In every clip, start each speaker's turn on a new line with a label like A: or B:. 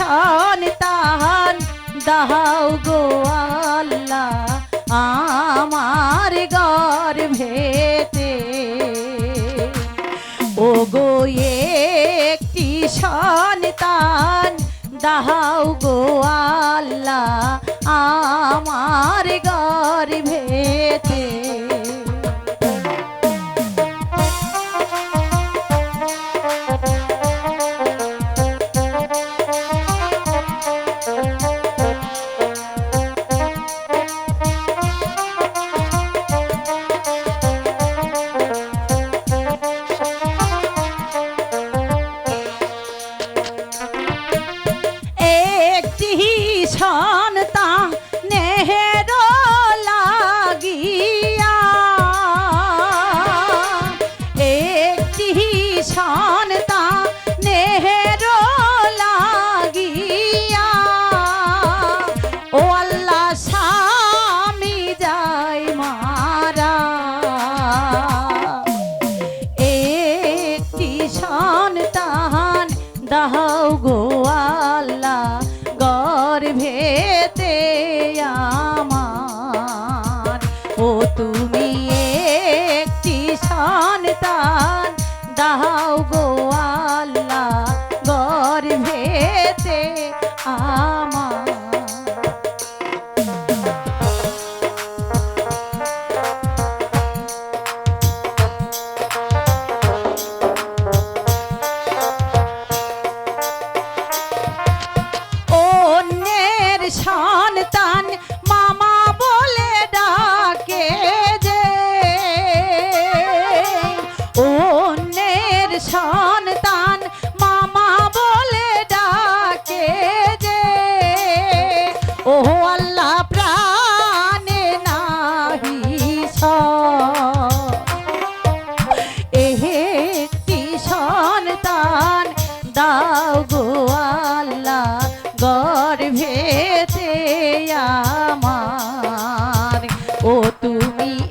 A: সন্তান দাও গো আল্লাহ, আমার গর্ভেতে। ও গো একটি সন্তান দাও গো আল্লাহ, আমার গর্ভেতে। গো আল্লাহ গর্ভেতে আমার। সন্তান ওহো আল্লাহ প্রাণে নাহি এহে সন্তান দাও গো আল্লাহ গর্ভেতে আমার। তুমি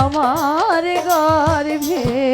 A: আমার গর্ভে